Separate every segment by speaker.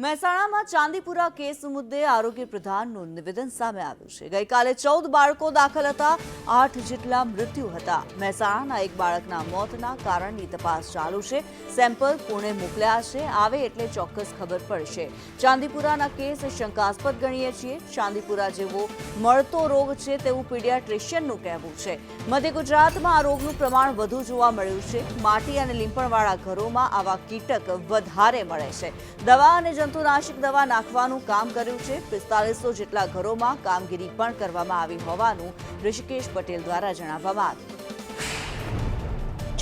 Speaker 1: મહેસાણામાં ચાંદીપુરા કેસ મુદ્દે આરોગ્ય પ્રધાનનું નિવેદન સામે આવ્યું છે. ગઈકાલે ચૌદ બાળકો દાખલ હતા, આઠ જેટલા મૃત્યુ હતા. મહેસાણાના એક બાળકના મોતના કારણની તપાસ ચાલુ છે. સેમ્પલ પુણે મોકલ્યા છે, આવે એટલે ચોક્કસ ખબર પડશે. ચાંદીપુરાના કેસ શંકાસ્પદ ગણીએ છીએ. ચાંદીપુરા જેવો મળતો રોગ છે તેવું પીડિયાટ્રિશિયનનું કહેવું છે. મધ્ય ગુજરાતમાં આ રોગનું પ્રમાણ વધુ જોવા મળ્યું છે. માટી અને લીંપણવાળા ઘરોમાં આવા કીટક વધારે મળે છે. દવા અને જંતુનાશક દવા નાખવાનું કામ કર્યું છે. પિસ્તાલીસો જેટલા ઘરોમાં કામગીરી પણ કરવામાં આવી હોવાનું ઋષિકેશ પટેલ દ્વારા જણાવવામાં આવ્યું.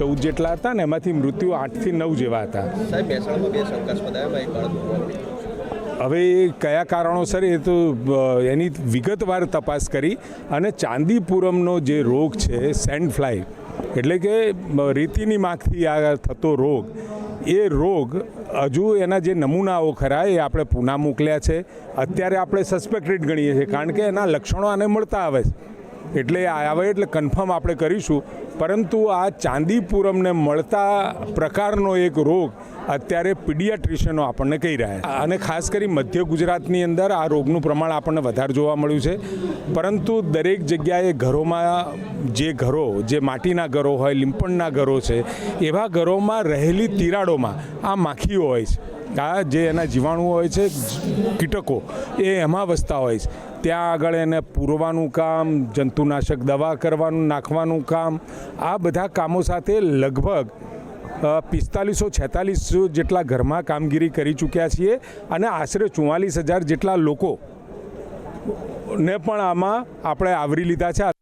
Speaker 2: ચૌદ જેટલા હતા ને એમાંથી મૃત્યુ આઠથી નવ જેવા હતા.
Speaker 3: સાહેબ મહેસાણામાં બે શંકાસ્પદ આવ્યા એક બાળક મોતનું.
Speaker 2: હવે એ કયા કારણોસર એ તો એની વિગતવાર તપાસ કરી અને ચાંદીપુરમનો જે રોગ છે સેન્ડ ફ્લાય એટલે કે રેતીની માખથી આ થતો રોગ, એ રોગ હજુ એના જે નમૂનાઓ ખરા એ આપણે પૂના મોકલ્યા છે. અત્યારે આપણે સસ્પેક્ટેડ ગણીએ છીએ, કારણ કે એના લક્ષણો આને મળતા આવે છે. એટલે આવે એટલે કન્ફર્મ આપણે કરીશું. પરંતુ આ ચાંદીપુરમને મળતા પ્રકારનો એક રોગ અત્યારે પીડિયાટ્રિશિયનો આપણને કહી રહ્યા અને ખાસ કરી મધ્ય ગુજરાતની અંદર આ રોગનું પ્રમાણ આપણને વધારે જોવા મળ્યું છે. પરંતુ દરેક જગ્યાએ ઘરોમાં જે ઘરો, જે માટીના ઘરો હોય, લીંપણના ઘરો છે, એવા ઘરોમાં રહેલી તિરાડોમાં આ માખીઓ હોય છે. આ જે એના જીવાણુઓ હોય છે, કીટકો, એ એમાં વસતા હોય છે. ત્યાં આગળ એને પૂરવાનું કામ, જંતુનાશક દવા કરવાનું, નાખવાનું કામ, આ બધા કામો સાથે લગભગ પિસ્તાલીસો છેતાલીસ જેટલા ઘરમાં કામગીરી કરી ચૂક્યા છીએ અને આશરે ચુમ્માલીસ હજાર જેટલા લોકો ને પણ આમાં આપણે આવરી લીધા છે.